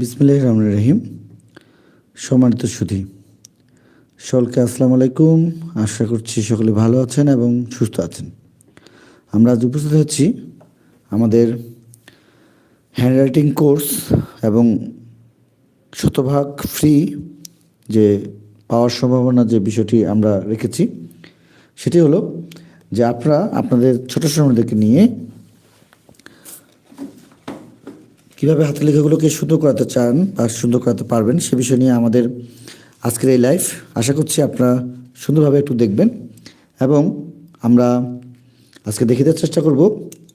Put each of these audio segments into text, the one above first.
বিসমিল্লাহ রহমান রহিম। সম্মানিত সুধী, সকলকে আসসালামু আলাইকুম। আশা করছি সকলে ভালো আছেন এবং সুস্থ আছেন। আমরা আজ উপস্থিত হচ্ছি আমাদের হ্যান্ডরাইটিং কোর্স এবং শতভাগ ফ্রি যে পাওয়ার সম্ভাবনা যে বিষয়টি আমরা রেখেছি, সেটি হলো যে আপনারা আপনাদের ছোট সময়দেরকে নিয়ে কীভাবে হাতের লেখাগুলোকে সুন্দর করাতে চান বা সুন্দর করাতে পারবেন সে বিষয় নিয়ে আমাদের আজকের এই লাইফ আশা করছি আপনারা সুন্দরভাবে একটু দেখবেন এবং আমরা আজকে দেখে দেওয়ার চেষ্টা করব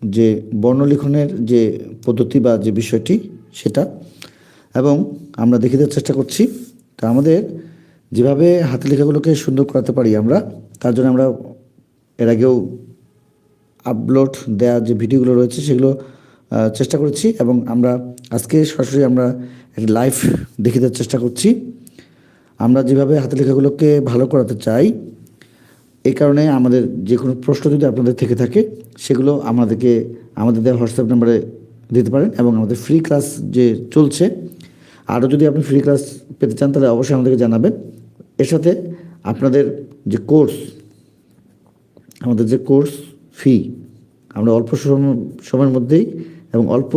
যে বর্ণলিখনের যে পদ্ধতি বা যে বিষয়টি সেটা। এবং আমরা দেখে দেওয়ার চেষ্টা করছি। তা আমাদের যেভাবে হাতের লেখাগুলোকে সুন্দর করাতে পারি আমরা, তার জন্য আমরা এর আগেও আপলোড দেওয়া যে ভিডিওগুলো রয়েছে সেগুলো চেষ্টা করেছি এবং আমরা আজকে সরাসরি আমরা একটা লাইভ দেখে দেওয়ার চেষ্টা করছি। আমরা যেভাবে হাতের লেখাগুলোকে ভালো করাতে চাই এই কারণে আমাদের যে কোনো প্রশ্ন যদি আপনাদের থেকে থাকে, সেগুলো আমাদেরকে, আমাদের দেওয়া হোয়াটসঅ্যাপ নাম্বারে দিতে পারেন এবং আমাদের ফ্রি ক্লাস যে চলছে, আরও যদি আপনি ফ্রি ক্লাস পেতে চান, তাহলে অবশ্যই আমাদেরকে জানাবেন। এর সাথে আপনাদের যে কোর্স আমাদের যে কোর্স ফি আমরা অল্প সময়, সময়ের মধ্যেই এবং অল্প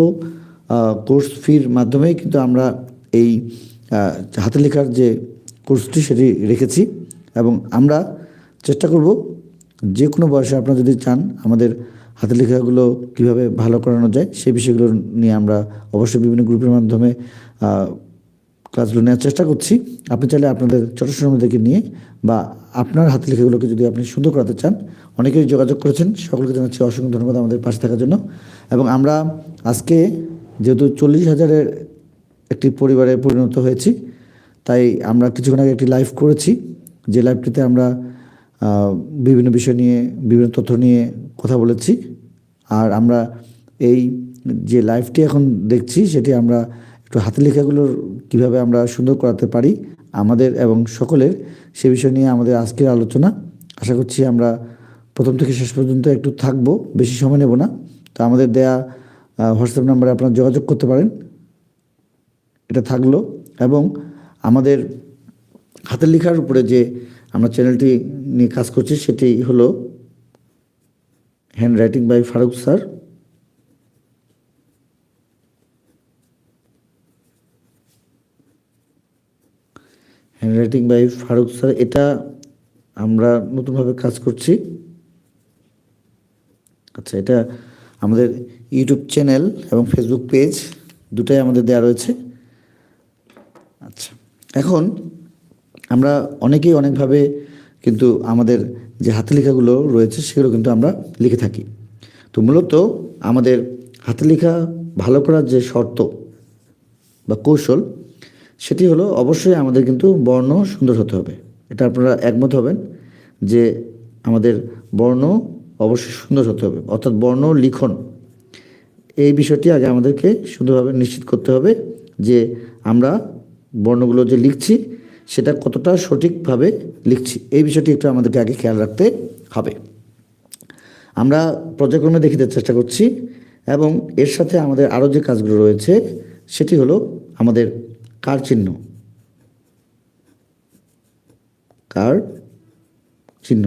কোর্স ফির মাধ্যমেই কিন্তু আমরা এই হাতে লেখার যে কোর্সটি সেটি রেখেছি এবং আমরা চেষ্টা করব যে কোনো বয়সে আপনারা যদি চান আমাদের হাতে লেখাগুলো কীভাবে ভালো করানো যায় সেই বিষয়গুলো নিয়ে আমরা অবশ্যই বিভিন্ন গ্রুপের মাধ্যমে ক্লাসগুলো নেওয়ার চেষ্টা করছি। আপনি চাইলে আপনাদের ছোট শ্রমিকদেরকে নিয়ে বা আপনার হাতে লেখাগুলোকে যদি আপনি সুন্দর করাতে চান অনেকেই যোগাযোগ করেছেন, সকলকে জানাচ্ছি অসংখ্য ধন্যবাদ আমাদের পাশে থাকার জন্য। এবং আমরা আজকে যেহেতু চল্লিশ হাজারের একটি পরিবারে পরিণত হয়েছি, তাই আমরা কিছুক্ষণ আগে একটি লাইভ করেছি, যে লাইভটিতে আমরা বিভিন্ন বিষয় নিয়ে, বিভিন্ন তথ্য নিয়ে কথা বলেছি। আর আমরা এই যে লাইভটি এখন দেখছি, সেটি আমরা একটু হাতে লেখাগুলোর কীভাবে আমরা সুন্দর করাতে পারি আমাদের এবং সকলের, সে বিষয় নিয়ে আমাদের আজকের আলোচনা। আশা করছি আমরা প্রথম থেকে শেষ পর্যন্ত একটু থাকব, বেশি সময় নেব না। তো আমাদের দেয়া হোয়াটসঅ্যাপ নাম্বারে আপনারা যোগাযোগ করতে পারেন। এটা থাকল। এবং আমাদের হাতের লেখার উপরে যে আমরা চ্যানেলটি নিয়ে কাজ করছি, সেটি হলো handwriting by Faruk sir handwriting by Faruk sir এটা আমরা নতুনভাবে কাজ করছি। আচ্ছা এটা আমাদের ইউটিউব চ্যানেল এবং ফেসবুক পেজ দুটাই আমাদের দেওয়া রয়েছে। আচ্ছা এখন আমরা অনেকেই অনেকভাবে কিন্তু আমাদের যে হাতে লেখাগুলো রয়েছে সেগুলো কিন্তু আমরা লিখে থাকি। তো মূলত আমাদের হাতে লেখা ভালো করার যে শর্ত বা কৌশল, সেটি হলো অবশ্যই আমাদের কিন্তু বর্ণ সুন্দর হতে হবে। এটা আপনারা একমত হবেন যে আমাদের বর্ণ অবশ্যই সুন্দর হতে হবে। অর্থাৎ বর্ণ, লিখন, এই বিষয়টি আগে আমাদেরকে সুন্দরভাবে নিশ্চিত করতে হবে যে আমরা বর্ণগুলো যে লিখছি, সেটা কতটা সঠিকভাবে লিখছি। এই বিষয়টি একটু আমাদেরকে আগে খেয়াল রাখতে হবে। আমরা পর্যায়ক্রমে দেখিতে চেষ্টা করছি এবং এর সাথে আমাদের আরও যে কাজগুলো রয়েছে, সেটি হলো আমাদের কার চিহ্ন। কার চিহ্ন।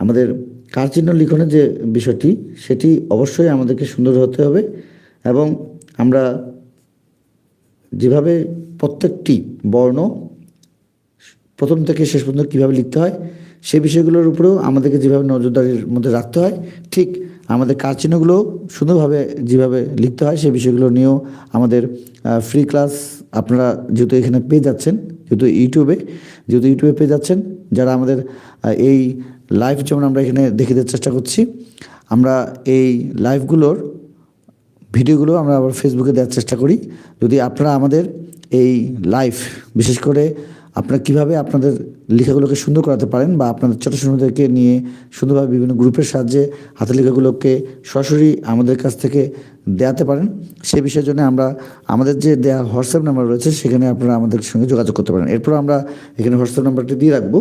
আমাদের কার চিহ্ন লিখনের যে বিষয়টি, সেটি অবশ্যই আমাদেরকে সুন্দর হতে হবে এবং আমরা যেভাবে প্রত্যেকটি বর্ণ প্রথম থেকে শেষ পর্যন্ত কীভাবে লিখতে হয় সেই বিষয়গুলোর উপরেও আমাদেরকে যেভাবে নজরদারির মধ্যে রাখতে হয়, ঠিক আমাদের কাজ চিহ্নগুলো সুন্দরভাবে যেভাবে লিখতে হয় সেই বিষয়গুলো নিয়েও আমাদের ফ্রি ক্লাস আপনারা যেহেতু এখানে পেয়ে যাচ্ছেন, যেহেতু ইউটিউবে যেহেতু ইউটিউবে পেয়ে যাচ্ছেন, যারা আমাদের এই লাইভ যেমন আমরা এখানে দেখে দেওয়ার চেষ্টা করছি, আমরা এই লাইভগুলোর ভিডিওগুলো আমরা আবার ফেসবুকে দেওয়ার চেষ্টা করি। যদি আপনারা আমাদের এই লাইভ বিশেষ করে আপনারা কীভাবে আপনাদের লেখাগুলোকে সুন্দর করাতে পারেন বা আপনাদের ছোটো ছোটোদেরকে নিয়ে সুন্দরভাবে বিভিন্ন গ্রুপের সাহায্যে হাতের লেখাগুলোকে সরাসরি আমাদের কাছ থেকে দেওয়াতে পারেন, সে বিষয়ের জন্য আমরা, আমাদের যে দেওয়া হোয়াটসঅ্যাপ নাম্বার রয়েছে সেখানে আপনারা আমাদের সঙ্গে যোগাযোগ করতে পারেন। এরপর আমরা এখানে হোয়াটসঅ্যাপ নাম্বারটি দিয়ে রাখব।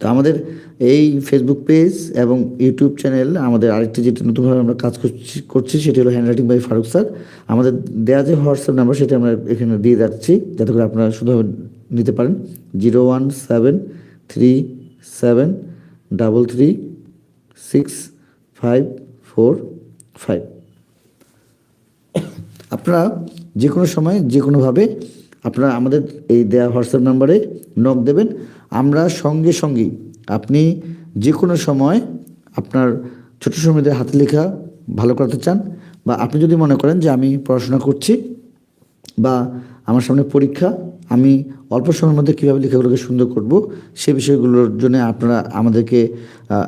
তো আমাদের এই ফেসবুক পেজ এবং ইউটিউব চ্যানেল আমাদের আরেকটি যেটি নতুনভাবে আমরা কাজ করছি করছি সেটি হলো handwriting by Faruk sir আমাদের দেওয়া যে হোয়াটসঅ্যাপ নাম্বার সেটা আমরা এখানে দিয়ে যাচ্ছি, যাতে করে আপনারা শুধুভাবে নিতে পারেন। Zero one seven three seven double three six five four five আপনারা যে কোনো সময় যে কোনোভাবে আপনারা আমাদের এই দেয়া হোয়াটসঅ্যাপ নাম্বারে নক দেবেন। আমরা সঙ্গে সঙ্গেই আপনি যে কোনো সময় আপনার ছোটো সময়দের হাতে লেখা ভালো করাতে চান বা আপনি যদি মনে করেন যে আমি পড়াশোনা করছি বা আমার সামনে পরীক্ষা, আমি অল্প সময়ের মধ্যে কীভাবে লেখাগুলোকে সুন্দর করব, সে বিষয়গুলোর জন্য আপনারা আমাদেরকে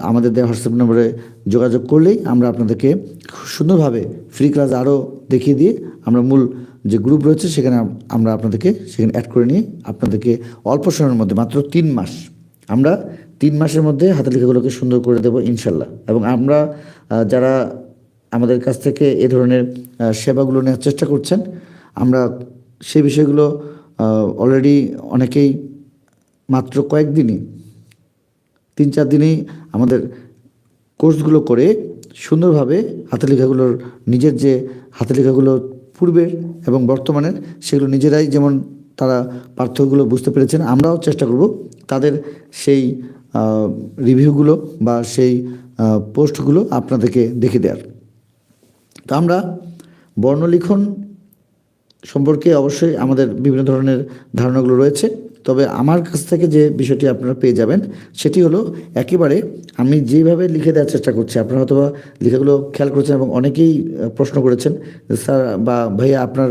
আমাদের দেওয়া হোয়াটসঅ্যাপ নম্বরে যোগাযোগ করলেই আমরা আপনাদেরকে সুন্দরভাবে ফ্রি ক্লাস আরও দেখিয়ে দিয়ে আমরা মূল যে গ্রুপ রয়েছে সেখানে আমরা আপনাদেরকে সেখানে অ্যাড করে নিয়ে আপনাদেরকে অল্প সময়ের মধ্যে, মাত্র তিন মাস আমরা তিন মাসের মধ্যে হাতের লেখাগুলোকে সুন্দর করে দেবো, ইনশাল্লাহ। এবং আমরা যারা আমাদের কাছ থেকে এ ধরনের সেবাগুলো নেওয়ার চেষ্টা করছেন, আমরা সেই বিষয়গুলো অলরেডি অনেকেই মাত্র কয়েকদিনই, তিন চার দিনেই আমাদের কোর্সগুলো করে সুন্দরভাবে হাতে লেখাগুলোর নিজের যে হাতে লেখাগুলো পূর্বের এবং বর্তমানের, সেগুলো নিজেরাই যেমন তারা পার্থক্যগুলো বুঝতে পেরেছেন, আমরাও চেষ্টা করব তাদের সেই রিভিউগুলো বা সেই পোস্টগুলো আপনাদেরকে দেখে দেওয়ার তো আমরা বর্ণলিখন সম্পর্কে অবশ্যই আমাদের বিভিন্ন ধরনের ধারণাগুলো রয়েছে। তবে আমার কাছ থেকে যে বিষয়টি আপনারা পেয়ে যাবেন, সেটি হলো একেবারে আমি যেভাবে লিখে দেওয়ার চেষ্টা করছি, আপনারা হয়তো বা লেখাগুলো খেয়াল করেছেন এবং অনেকেই প্রশ্ন করেছেন স্যার বা ভাইয়া আপনার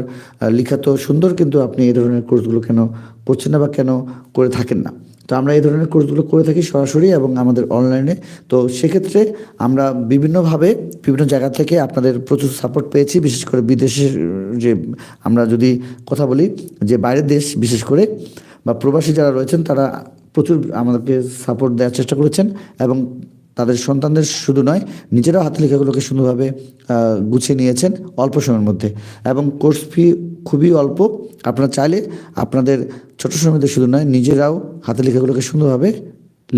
লেখা তো সুন্দর, কিন্তু আপনি এই ধরনের কোর্সগুলো কেন করছেন না বা কেন করে থাকেন না? তো আমরা এই ধরনের কোর্সগুলো করে থাকি সরাসরি এবং আমাদের অনলাইনে তো সেক্ষেত্রে আমরা বিভিন্নভাবে বিভিন্ন জায়গা থেকে আপনাদের প্রচুর সাপোর্ট পেয়েছি, বিশেষ করে বিদেশের, যে আমরা যদি কথা বলি, যে বাইরের দেশ বিশেষ করে, বা প্রবাসী যারা রয়েছেন তারা প্রচুর আমাদেরকে সাপোর্ট দেওয়ার চেষ্টা করেছেন এবং তাদের সন্তানদের শুধু নয় নিজেরাও হাতে লেখাগুলোকে সুন্দরভাবে গুছিয়ে নিয়েছেন অল্প সময়ের মধ্যে। এবং কোর্স ফি খুবই অল্প। আপনারা চাইলে আপনাদের ছোট সময়দের শুধু নয়, নিজেরাও হাতে লেখাগুলোকে সুন্দরভাবে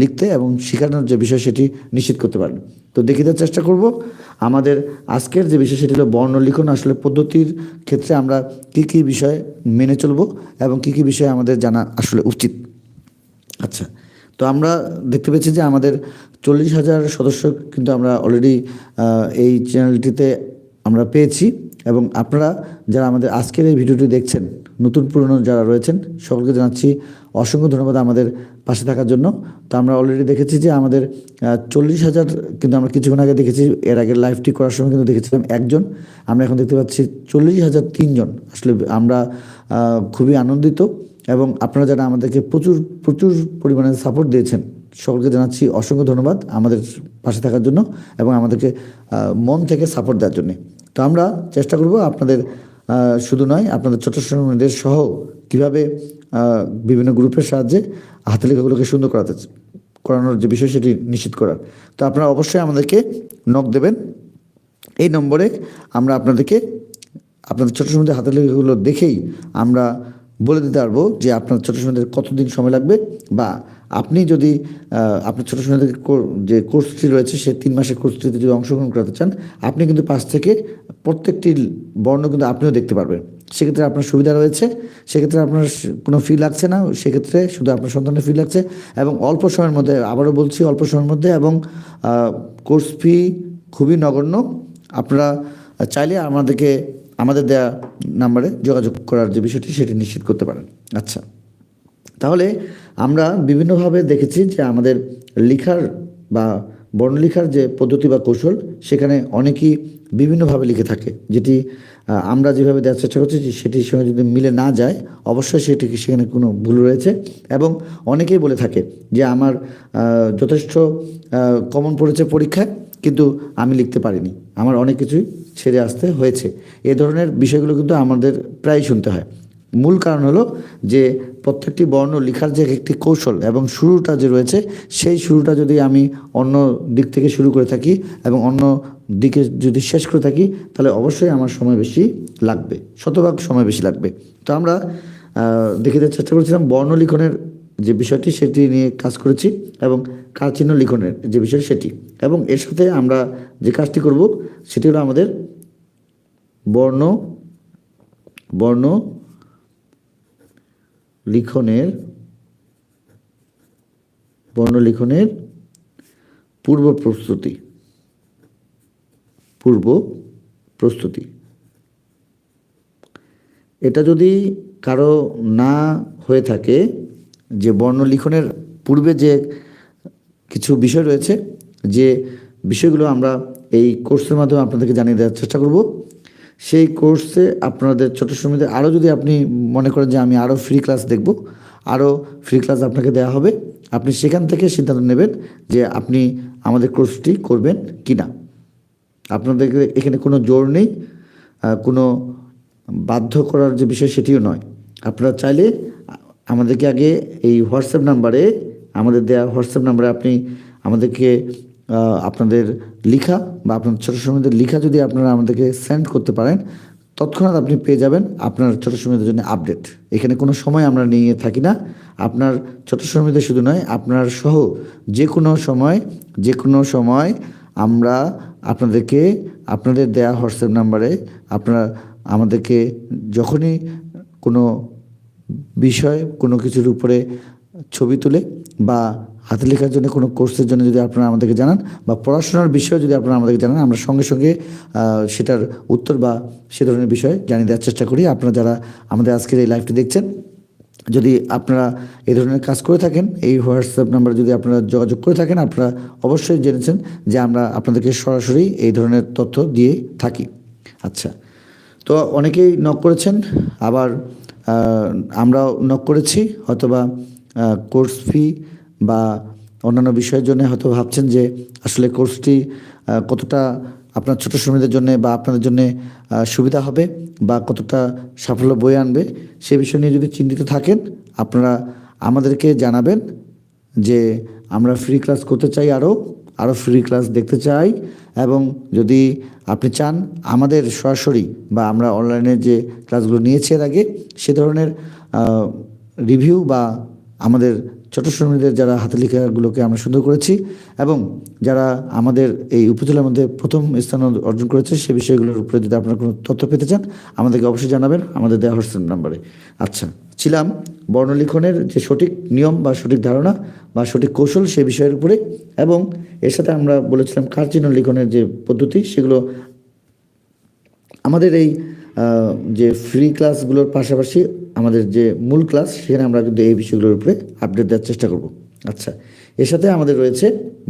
লিখতে এবং শেখানোর যে বিষয় সেটি নিশ্চিত করতে পারেন। তো দেওয়ার চেষ্টা করব। আমাদের আজকের যে বিষয় সেটি হলো বর্ণলিখন আসলে পদ্ধতির ক্ষেত্রে আমরা কী কী বিষয় মেনে চলব এবং কী কী বিষয় আমাদের জানা আসলে উচিত। আচ্ছা তো আমরা দেখতে পেয়েছি যে আমাদের চল্লিশ হাজার সদস্য কিন্তু আমরা অলরেডি এই চ্যানেলটিতে আমরা পেয়েছি। এবং আপনারা যারা আমাদের আজকের এই ভিডিওটি দেখছেন, নতুন পুরনো যারা রয়েছেন, সকলকে জানাচ্ছি অসংখ্য ধন্যবাদ আমাদের পাশে থাকার জন্য। তো আমরা অলরেডি দেখেছি যে আমাদের চল্লিশ হাজার কিন্তু আমরা কিছুক্ষণ আগে দেখেছি, এর আগে লাইভটি করার সময় কিন্তু দেখেছিলাম একজন। আমরা এখন দেখতে পাচ্ছি চল্লিশ হাজার তিনজন। আসলে আমরা খুবই আনন্দিত। এবং আপনারা যারা আমাদেরকে প্রচুর প্রচুর পরিমাণে সাপোর্ট দিয়েছেন, সকলকে জানাচ্ছি অসংখ্য ধন্যবাদ আমাদের পাশে থাকার জন্য এবং আমাদেরকে মন থেকে সাপোর্ট দেওয়ার জন্যে। তো আমরা চেষ্টা করব আপনাদের শুধু নয়, আপনাদের ছোট সময়দের সহ কীভাবে বিভিন্ন গ্রুপের সাহায্যে হাতে লেখাগুলোকে সুন্দর করাতে, করানোর যে বিষয় সেটি নিশ্চিত করার। তো আপনারা অবশ্যই আমাদেরকে নক দেবেন। এই নম্বরে আমরা আপনাদেরকে, আপনাদের ছোটো সময় হাতের লেখাগুলো দেখেই আমরা বলে দিতে পারব যে আপনার ছোটো সময়দের কতদিন সময় লাগবে বা আপনি যদি আপনার ছোটো সময়দের যে কোর্সটি রয়েছে সে তিন মাসের কোর্সটিতে যদি অংশগ্রহণ করাতে চান, আপনি কিন্তু পাশ থেকে প্রত্যেকটি বর্ণ কিন্তু আপনিও দেখতে পারবেন। সেক্ষেত্রে আপনার সুবিধা রয়েছে, সেক্ষেত্রে আপনার কোনো ফি লাগছে না, সেক্ষেত্রে শুধু আপনার সন্তানের ফি লাগছে এবং অল্প সময়ের মধ্যে, আবারও বলছি অল্প সময়ের মধ্যে এবং কোর্স ফি খুবই নগণ্য। আপনারা চাইলে আমাদেরকে আমাদের দেয়া নাম্বারে যোগাযোগ করার যে বিষয়টি সেটি নিশ্চিত করতে পারেন। আচ্ছা। তাহলে আমরা বিভিন্নভাবে দেখেছি যে আমাদের লেখার বা বর্ণলেখার যে পদ্ধতি বা কৌশল, সেখানে অনেকেই বিভিন্নভাবে লিখে থাকে। যেটি আমরা যেভাবে দেওয়ার চেষ্টা করছি সেটির সঙ্গে যদি মিলে না যায়, অবশ্যই সেটি সেখানে কোনো ভুল রয়েছে এবং অনেকেই বলে থাকে যে আমার যথেষ্ট কমন পড়েছে পরীক্ষায় কিন্তু আমি লিখতে পারিনি। আমার অনেক কিছুই ছেড়ে আসতে হয়েছে। এ ধরনের বিষয়গুলো কিন্তু আমাদের প্রায় শুনতে হয়। মূল কারণ হলো যে প্রত্যেকটি বর্ণ লেখার যে একটি কৌশল এবং শুরুটা যে রয়েছে সেই শুরুটা যদি আমি অন্য দিক থেকে শুরু করে থাকি এবং অন্য দিকে যদি শেষ করে থাকি তাহলে অবশ্যই আমার সময় বেশি লাগবে শতভাগ সময় বেশি লাগবে। তো আমরা আহ, দেখে দেওয়ার চেষ্টা করেছিলাম বর্ণ লিখনের যে বিষয়টি সেটি নিয়ে কাজ করেছি এবং কাল চিহ্ন লিখনের যে বিষয় সেটি। এবং এর সাথে আমরা যে কাজটি করব সেটি হলো আমাদের বর্ণ বর্ণ লিখনের বর্ণ লিখনের পূর্ব প্রস্তুতি। পূর্ব প্রস্তুতি। এটা যদি কারও না হয়ে থাকে যে বর্ণলিখনের পূর্বে যে কিছু বিষয় রয়েছে, যে বিষয়গুলো আমরা এই কোর্সের মাধ্যমে আপনাদেরকে জানিয়ে দেওয়ার চেষ্টা করব। সেই কোর্সে আপনাদের ছোটো সময়তে আরও যদি আপনি মনে করেন যে আমি আরও ফ্রি ক্লাস দেখব, আরও ফ্রি ক্লাস আপনাকে দেওয়া হবে, আপনি সেখান থেকে সিদ্ধান্ত নেবেন যে আপনি আমাদের কোর্সটি করবেন কি না আপনাদেরকে এখানে কোনো জোর নেই কোনো বাধ্য করার যে বিষয় সেটিও নয়। আপনারা চাইলে আমাদেরকে আগে এই হোয়াটসঅ্যাপ নাম্বারে আমাদের দেওয়া হোয়াটসঅ্যাপ নাম্বারে আপনি আমাদেরকে আপনাদের লিখা বা আপনার ছোটো সময়দের লিখা যদি আপনারা আমাদেরকে সেন্ড করতে পারেন, তৎক্ষণাৎ আপনি পেয়ে যাবেন আপনার ছোটো সময়দের জন্য আপডেট। এখানে কোনো সময় আমরা নিয়ে থাকি না। আপনার ছোটো সময়দের শুধু নয়, আপনার সহ যে কোনো সময় যে কোনো সময় আমরা আপনাদেরকে, আপনাদের দেয়া হোয়াটসঅ্যাপ নাম্বারে আপনারা আমাদেরকে যখনই কোনো বিষয়, কোনো কিছুর উপরে ছবি তুলে বা হাতে লেখার জন্য, কোনো কোর্সের জন্য যদি আপনারা আমাদেরকে জানান বা পড়াশোনার বিষয়ে যদি আপনারা আমাদেরকে জানান, আমরা সঙ্গে সঙ্গে সেটার উত্তর বা সে ধরনের বিষয় জানিয়ে দেওয়ার চেষ্টা করি। আপনারা যারা আমাদের আজকের এই লাইভটি দেখছেন, যদি আপনারা এই ধরনের কাজ করে থাকেন, এই হোয়াটসঅ্যাপ নাম্বারে যদি আপনারা যোগাযোগ করে থাকেন, আপনারা অবশ্যই জেনেছেন যে আমরা আপনাদেরকে সরাসরি এই ধরনের তথ্য দিয়ে থাকি। আচ্ছা তো অনেকেই নক করেছেন, আবার আমরাও নক করেছি, হয়তোবা কোর্স ফি বা অন্যান্য বিষয়ের জন্য হয়তো ভাবছেন যে আসলে কোর্সটি কতটা আপনার ছোটো শ্রমিকদের জন্য বা আপনাদের জন্য সুবিধা হবে বা কতটা সাফল্য বয়ে আনবে, সে বিষয় নিয়ে যদি চিন্তিত থাকেন, আপনারা আমাদেরকে জানাবেন যে আমরা ফ্রি ক্লাস করতে চাই আরও। আরও ফ্রি ক্লাস দেখতে চাই এবং যদি আপনি চান আমাদের সরাসরি বা আমরা অনলাইনে যে ক্লাসগুলো নিয়েছি এর আগে, সে ধরনের রিভিউ বা আমাদের ছোট শ্রমিকদের যারা হাতে লেখাগুলোকে আমরা সুন্দর করেছি এবং যারা আমাদের এই উপজেলার মধ্যে প্রথম স্থান অর্জন করেছে সে বিষয়গুলোর উপরে যদি আপনারা কোনো তথ্য পেতে চান, আমাদেরকে অবশ্যই জানাবেন। আমাদের দেওয়া হোয়াটসঅ্যাপ নাম্বারে। আচ্ছা ছিলাম বর্ণলিখনের যে সঠিক নিয়ম বা সঠিক ধারণা বা সঠিক কৌশল সে বিষয়ের উপরে এবং এর সাথে আমরা বলেছিলাম কারচিহ্ন লিখনের যে পদ্ধতি, সেগুলো আমাদের এই যে ফ্রি ক্লাসগুলোর পাশাপাশি আমাদের যে মূল ক্লাস সেখানে আমরা কিন্তু এই বিষয়গুলোর উপরে আপডেট দেওয়ার চেষ্টা করব। আচ্ছা এর সাথে আমাদের রয়েছে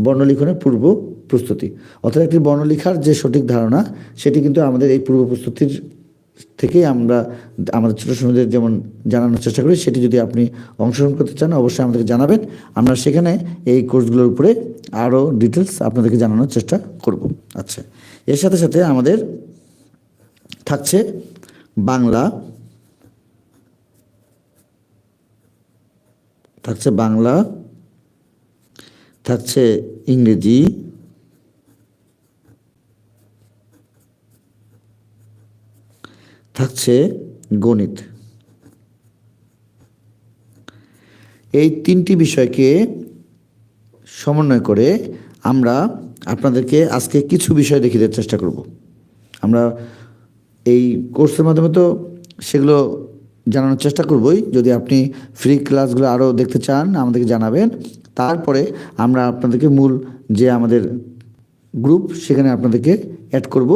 বর্ণলিখনের পূর্ব প্রস্তুতি। অর্থাৎ একটি বর্ণলিখার যে সঠিক ধারণা, সেটি কিন্তু আমাদের এই পূর্ব প্রস্তুতির থেকেই আমরা, আমাদের ছোটো সময়দের যেমন জানানোর চেষ্টা করি, সেটি যদি আপনি অংশগ্রহণ করতে চান, অবশ্যই আমাদেরকে জানাবেন। আমরা সেখানে এই কোর্সগুলোর উপরে আরও ডিটেলস আপনাদেরকে জানানোর চেষ্টা করব। আচ্ছা এর সাথে সাথে আমাদের থাকছে বাংলা থাকছে বাংলা, থাকছে ইংরেজি, থাকছে গণিত। এই তিনটি বিষয়কে সমন্বয় করে আমরা আপনাদেরকে আজকে কিছু বিষয় দেখিয়ে দেওয়ার চেষ্টা করব। আমরা এই কোর্সের মাধ্যমে তো সেগুলো জানানোর চেষ্টা করবই। যদি আপনি ফ্রি ক্লাসগুলো আরও দেখতে চান, আমাদেরকে জানাবেন। তারপরে আমরা আপনাদেরকে মূল যে আমাদের গ্রুপ সেখানে আপনাদেরকে অ্যাড করব।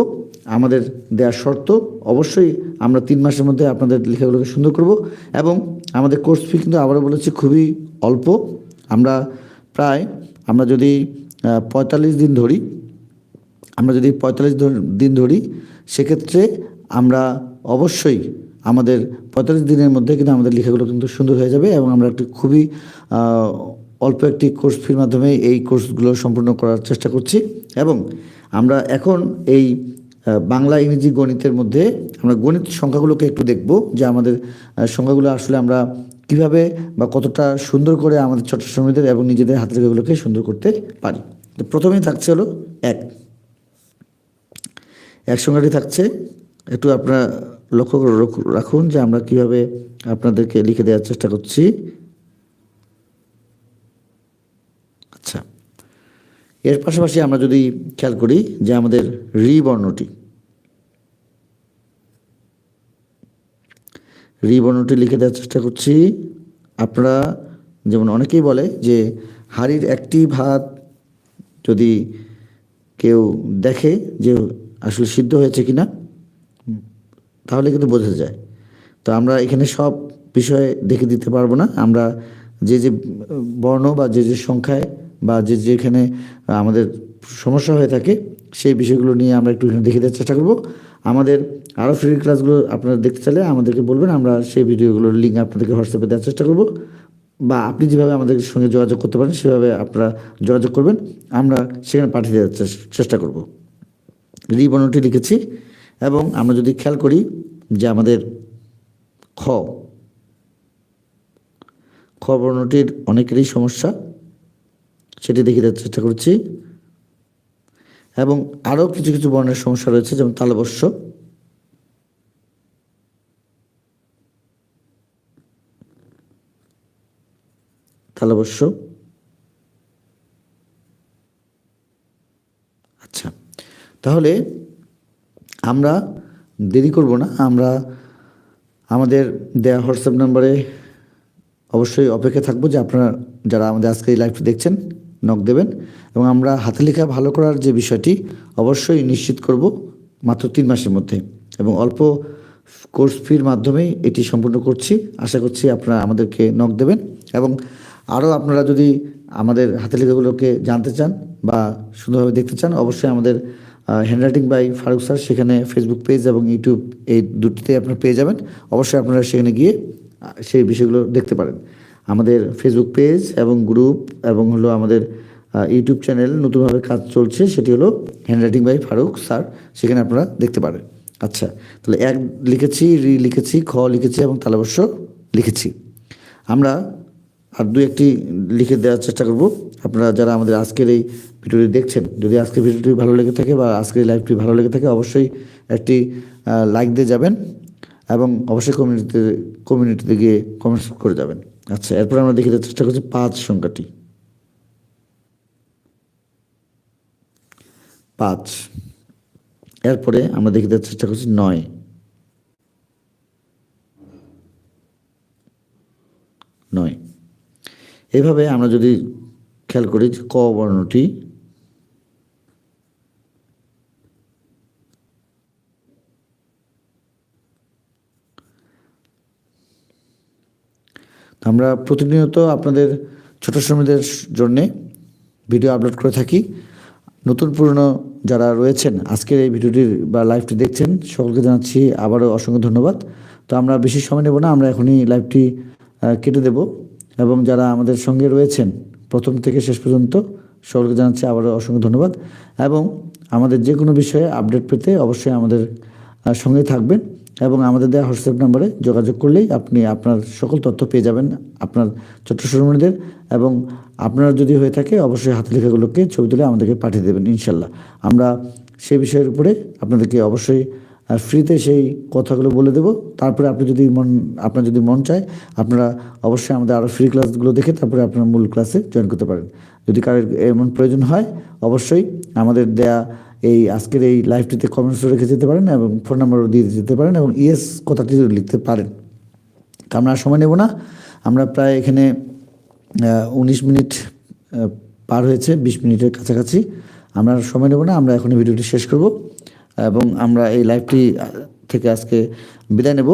আমাদের দেওয়া শর্ত, অবশ্যই আমরা তিন মাসের মধ্যে আপনাদের লেখাগুলোকে সুন্দর করব। এবং আমাদের কোর্স ফি কিন্তু আবারও বলেছি, খুবই অল্প। আমরা প্রায়, আমরা যদি পঁয়তাল্লিশ দিন ধরি, আমরা যদি পঁয়তাল্লিশ দিন ধরি, সেক্ষেত্রে আমরা অবশ্যই আমাদের পঁয়তাল্লিশ দিনের মধ্যে কিন্তু আমাদের লেখাগুলো কিন্তু সুন্দর হয়ে যাবে এবং আমরা একটি খুবই অল্প একটি কোর্স ফির মাধ্যমে এই কোর্সগুলো সম্পূর্ণ করার চেষ্টা করছি এবং আমরা এখন এই বাংলা ইংরেজি গণিতের মধ্যে আমরা গণিত সংখ্যাগুলোকে একটু দেখব যে আমাদের সংখ্যাগুলো আসলে আমরা কীভাবে বা কতটা সুন্দর করে আমাদের ছোট শ্রমিকদের এবং নিজেদের হাতের লেখাগুলোকে সুন্দর করতে পারি। তো প্রথমেই থাকছে হলো এক। এক সংখ্যাটি থাকছে, একটু আপনারা লক্ষ্য রাখুন যে আমরা কীভাবে আপনাদেরকে লিখে দেওয়ার চেষ্টা করছি। আচ্ছা এর পাশাপাশি আমরা যদি খেয়াল করি যে আমাদের রি বর্ণটি রি বর্ণটি লিখে দেওয়ার চেষ্টা করছি। আপনারা যেমন অনেকেই বলে যে হাড়ির একটি ভাত যদি কেউ দেখে যে আসলে সিদ্ধ হয়েছে কিনা তাহলে কিন্তু বোঝা যায়। তো আমরা এখানে সব বিষয়ে দেখে দিতে পারব না। আমরা যে যে বর্ণ বা যে যে সংখ্যায় বা যে যেখানে আমাদের সমস্যা হয়ে থাকে, সেই বিষয়গুলো নিয়ে আমরা একটু দেখে দেওয়ার চেষ্টা করব। আমাদের আরও ফ্রি ক্লাসগুলো আপনারা দেখতে চাইলে আমাদেরকে বলবেন, আমরা সেই ভিডিওগুলোর লিঙ্ক আপনাদেরকে হোয়াটসঅ্যাপে দেওয়ার চেষ্টা করব। বা আপনি যেভাবে আমাদের সঙ্গে যোগাযোগ করতে পারেন, সেভাবে আপনারা যোগাযোগ করবেন। আমরা সেখানে পাঠিয়ে দেওয়ার চেষ্টা করব। রি বর্ণটি লিখেছি এবং আমরা যদি খেয়াল করি যে আমাদের খ খ বর্ণটির অনেকেরই সমস্যা, সেটি দেখে দেওয়ার চেষ্টা করছি। এবং আরও কিছু কিছু বর্ণের সমস্যা রয়েছে, যেমন তালবস্য তালবস্য আচ্ছা তাহলে আমরা দেরি করব না, আমরা আমাদের দেয়া হোয়াটসঅ্যাপ নাম্বারে অবশ্যই অপেক্ষা থাকব যে আপনারা যারা আমাদের আজকে এই লাইভটি দেখছেন নক দেবেন এবং আমরা হাতে লেখা ভালো করার যে বিষয়টি অবশ্যই নিশ্চিত করব মাত্র তিন মাসের মধ্যে এবং অল্প কোর্স ফির মাধ্যমেই এটি সম্পূর্ণ করছি। আশা করছি আপনারা আমাদেরকে নক দেবেন এবং আরও আপনারা যদি আমাদের হাতে লেখাগুলোকে জানতে চান বা সুন্দরভাবে দেখতে চান, অবশ্যই আমাদের হ্যান্ডরাইটিং বাই ফারুক স্যার সেখানে ফেসবুক পেজ এবং ইউটিউব এই দুটিতে আপনারা পেয়ে যাবেন। অবশ্যই আপনারা সেখানে গিয়ে সেই বিষয়গুলো দেখতে পারেন। আমাদের ফেসবুক পেজ এবং গ্রুপ এবং হলো আমাদের ইউটিউব চ্যানেল নতুনভাবে কাজ চলছে, সেটি হলো হ্যান্ডরাইটিং বাই ফারুক স্যার, সেখানে আপনারা দেখতে পারেন। আচ্ছা তাহলে এক লিখেছি, রি লিখেছি, খ লিখেছি এবং তালাবস্য লিখেছি। আমরা আর দু একটি লিখে দেওয়ার চেষ্টা করব। আপনারা যারা আমাদের আজকের এই ভিডিওটি দেখছেন। যদি আজকের ভিডিওটি ভালো লেগে থাকে বা আজকের লাইভটি ভালো লেগে থাকে, অবশ্যই একটি লাইক দিয়ে যাবেন এবং অবশ্যই কমিউনিটিতে কমিউনিটিতে গিয়ে কমেন্টস করে যাবেন। আচ্ছা এরপর আমরা দেখে দেওয়ার চেষ্টা করছি পাঁচ সংখ্যাটি। পাঁচ। এরপরে আমরা দেখে দেওয়ার চেষ্টা করছি নয়। নয়। এভাবে আমরা যদি খেয়াল করি ক বর্ণটি আমরা প্রতিনিয়ত আপনাদের ছোট শ্রমিকদের জন্যে ভিডিও আপলোড করে থাকি। নতুন পুরনো যারা রয়েছেন আজকের এই ভিডিওটির বা লাইভটি দেখছেন সকলকে জানাচ্ছি আবারও অসংখ্য ধন্যবাদ। তো আমরা বেশি সময় নেব না আমরা এখনই লাইভটি কেটে দেব এবং যারা আমাদের সঙ্গে রয়েছেন প্রথম থেকে শেষ পর্যন্ত সকলকে জানাচ্ছি আবারও অসংখ্য ধন্যবাদ। এবং আমাদের যে কোনো বিষয়ে আপডেট পেতে অবশ্যই আমাদের আহ, সঙ্গেই থাকবেন। এবং আমাদের দেওয়া হোয়াটসঅ্যাপ নাম্বারে যোগাযোগ করলেই আপনি আপনার সকল তথ্য পেয়ে যাবেন আপনার ছোট্ট সরমণীদের এবং আপনার যদি হয়ে থাকে অবশ্যই হাতে লেখাগুলোকে ছবি তুলে আমাদেরকে পাঠিয়ে দেবেন, ইনশাল্লাহ। আমরা সেই বিষয়ের উপরে আপনাদেরকে অবশ্যই ফ্রিতে সেই কথাগুলো বলে দেব। তারপরে আপনি যদি মন, আপনার যদি মন চায়, আপনারা অবশ্যই আমাদের আরও ফ্রি ক্লাসগুলো দেখে তারপরে আপনার মূল ক্লাসে জয়েন করতে পারেন। যদি কারোর এমন প্রয়োজন হয়, অবশ্যই আমাদের দেয়া এই আজকের এই লাইভটিতে কমেন্টস রেখে যেতে পারেন এবং ফোন নাম্বারও দিয়ে যেতে পারেন এবং ইয়েস কথাটি লিখতে পারেন। আমরা সময় নেব না। আমরা প্রায় এখানে উনিশ মিনিট পার হয়েছে, বিশ মিনিটের কাছাকাছি। আমরা সময় নেব না, আমরা এখন ভিডিওটি শেষ করব এবং আমরা এই লাইভটি থেকে আজকে বিদায় নেব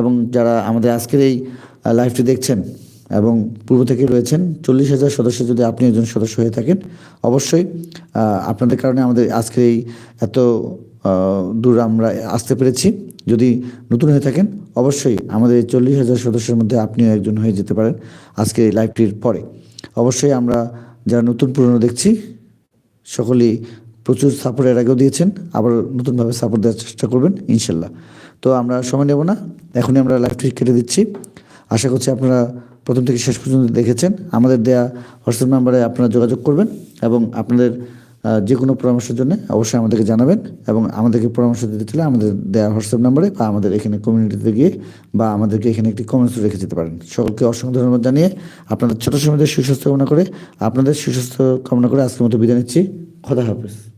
এবং যারা আমাদের আজকের এই লাইভটি দেখছেন এবং পূর্ব থেকে রয়েছেন। চল্লিশ হাজার সদস্য যদি আপনি একজন সদস্য হয়ে থাকেন, অবশ্যই আপনাদের কারণে আমাদের আজকের এই এত দূর আমরা আসতে পেরেছি। যদি নতুন হয়ে থাকেন, অবশ্যই আমাদের এই চল্লিশ হাজার সদস্যের মধ্যে আপনিও একজন হয়ে যেতে পারেন আজকের এই লাইভটির পরে। অবশ্যই আমরা যারা নতুন পুরনো দেখছি, সকলেই প্রচুর সাপোর্ট এর আগেও দিয়েছেন, আবার নতুনভাবে সাপোর্ট দেওয়ার চেষ্টা করবেন, ইনশাল্লাহ। তো আমরা সময় নেব না, এখনই আমরা লাইভটি কেটে দিচ্ছি। আশা করছি আপনারা প্রথম থেকে শেষ পর্যন্ত দেখেছেন। আমাদের দেয়া হোয়াটসঅ্যাপ নাম্বারে আপনারা যোগাযোগ করবেন এবং আপনাদের যে কোনো পরামর্শের জন্য অবশ্যই আমাদেরকে জানাবেন এবং আমাদেরকে পরামর্শ দিতে চাইলে আমাদের দেওয়া হোয়াটসঅ্যাপ নাম্বারে বা আমাদের এখানে কমিউনিটিতে গিয়ে বা আমাদেরকে এখানে একটি কমেন্টস রেখে যেতে পারেন। সকলকে অসংখ্য ধন্যবাদ জানিয়ে আপনাদের ছোট সময়দের সুস্বাস্থ্য কামনা করে, আপনাদের সুস্বাস্থ্য কামনা করে আজকের মতো বিদায় নিচ্ছি। খোদা হাফেজ।